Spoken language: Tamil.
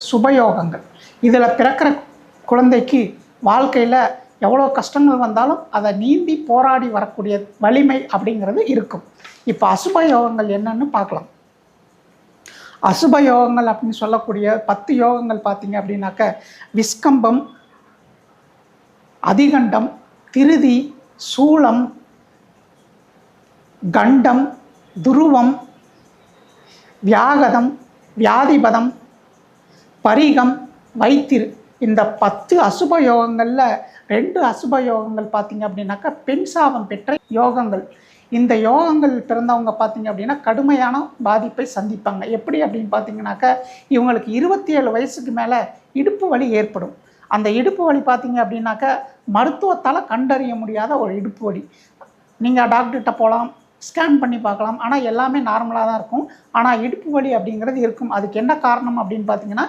சுபயோகங்கள். இதில் பிறக்கிற குழந்தைக்கு வாழ்க்கையில் எவ்வளோ கஷ்டங்கள் வந்தாலும் அதை நீந்தி போராடி வரக்கூடிய வலிமை அப்படிங்கிறது இருக்கும். இப்போ அசுப யோகங்கள் என்னன்னு பார்க்கலாம். அசுப யோகங்கள் அப்படின்னு சொல்லக்கூடிய பத்து யோகங்கள் பார்த்தீங்க அப்படின்னாக்க விஸ்கம்பம் அதிகண்டம் திருதி சூளம் கண்டம் துருவம் வியாகதம் வியாதிபதம் பரிகம் வைத்திரு. இந்த பத்து அசுப யோகங்களில் ரெண்டு அசுப யோகங்கள் பார்த்தீங்க அப்படின்னாக்கா பெண் சாபம் பெற்ற யோகங்கள். இந்த யோகங்கள் பிறந்தவங்க பார்த்தீங்க அப்படின்னா கடுமையான பாதிப்பை சந்திப்பாங்க. எப்படி அப்படின்னு பார்த்தீங்கன்னாக்கா இவங்களுக்கு இருபத்தி ஏழு வயசுக்கு மேலே இடுப்பு வலி ஏற்படும். அந்த இடுப்பு வலி பார்த்தீங்க அப்படின்னாக்கா மருத்துவத்தால் கண்டறிய முடியாத ஒரு இடுப்பு வலி. நீங்கள் டாக்டர்கிட்ட போகலாம் ஸ்கேன் பண்ணி பார்க்கலாம். ஆனால் எல்லாமே நார்மலாக தான் இருக்கும். ஆனால் இடுப்பு வலி அப்படிங்கிறது இருக்கும். அதுக்கு என்ன காரணம் அப்படின்னு பார்த்தீங்கன்னா